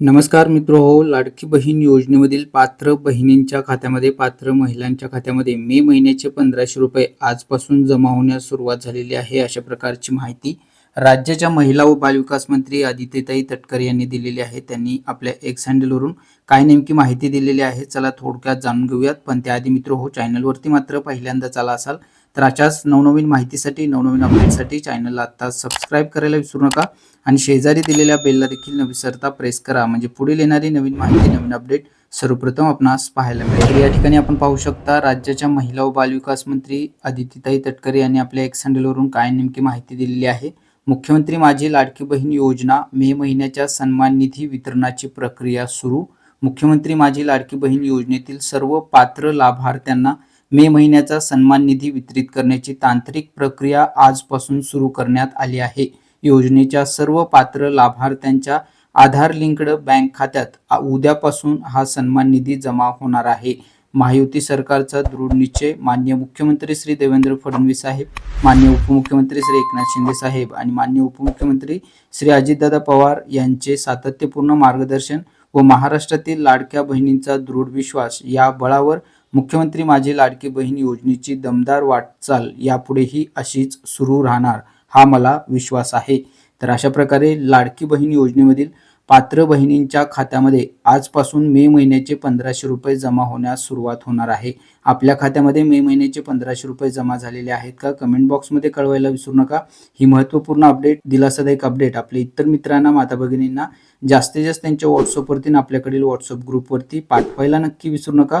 नमस्कार मित्र हो लाडकी बहीण योजनेमधील पात्र बहिणींच्या खात्यामध्ये पात्र महिलांच्या खात्यामध्ये मे महिन्याचे पंधराशे रुपये आजपासून जमा होण्यास सुरुवात झालेली आहे अशा प्रकारची माहिती राज्याच्या महिला व बालविकास मंत्री आदित्यताई तटकरे यांनी दिलेली आहे. त्यांनी आपल्या एक्स हँडलवरून काय नेमकी माहिती दिलेली आहे चला थोडक्यात जाणून घेऊयात. पण त्याआधी मित्र हो चॅनलवरती मात्र पहिल्यांदा चाला असाल तर अशाच नवनवीन माहितीसाठी नवनवीन अपडेटसाठी चॅनलला आता सबस्क्राईब करायला विसरू नका. आणि शेजारी दिलेल्या बेलला देखील न विसरता प्रेस करा. म्हणजे पुढील येणारी नवीन माहिती नवीन अपडेट सर्वप्रथम आपणास पाहायला मिळेल. या ठिकाणी आपण पाहू शकता राज्याच्या महिला व बालविकास मंत्री आदित्यताई तटकरे यांनी आपल्या एक्स हँडलवरून काय नेमकी माहिती दिलेली आहे. मुख्यमंत्री माझी लाडकी बहीण योजना मे महिन्याच्या सन्मान निधी वितरणाची प्रक्रिया सुरू. मुख्यमंत्री माझी लाडकी बहीण योजनेतील सर्व पात्र लाभार्थ्यांना मे महिन्याचा सन्मान निधी वितरित करण्याची तांत्रिक प्रक्रिया आजपासून सुरू करण्यात आली आहे. योजनेच्या सर्व पात्र लाभार्थ्यांच्या आधार लिंक्ड बँक खात्यात उद्यापासून हा सन्मान निधी जमा होणार आहे. महायुती सरकारचा दृढ निश्चय. मान्य मुख्यमंत्री श्री देवेंद्र फडणवीस साहेब मान्य उपमुख्यमंत्री श्री एकनाथ शिंदे साहेब आणि मान्य उपमुख्यमंत्री श्री अजितदादा पवार यांचे सातत्यपूर्ण मार्गदर्शन व महाराष्ट्रातील लाडक्या बहिणींचा दृढ विश्वास या बळावर मुख्यमंत्री माझी लाडकी बहीण योजनेची दमदार वाटचाल यापुढेही अशीच सुरू राहणार हा मला विश्वास आहे. तर अशा प्रकारे लाडकी बहीण योजनेमधील पात्र बहिणींच्या खात्यामध्ये आजपासून मे महिन्याचे पंधराशे रुपये जमा होण्यास सुरुवात होणार आहे. आपल्या खात्यामध्ये मे महिन्याचे पंधराशे रुपये जमा झालेले आहेत का? कमेंट बॉक्समध्ये कळवायला विसरू नका. ही महत्त्वपूर्ण अपडेट दिलासादायक अपडेट आपल्या इतर मित्रांना माता भगिनींना जास्तीत जास्त त्यांच्या व्हॉट्सअपवरती आणि आपल्याकडील व्हॉट्सअप ग्रुपवरती पाठवायला नक्की विसरू नका.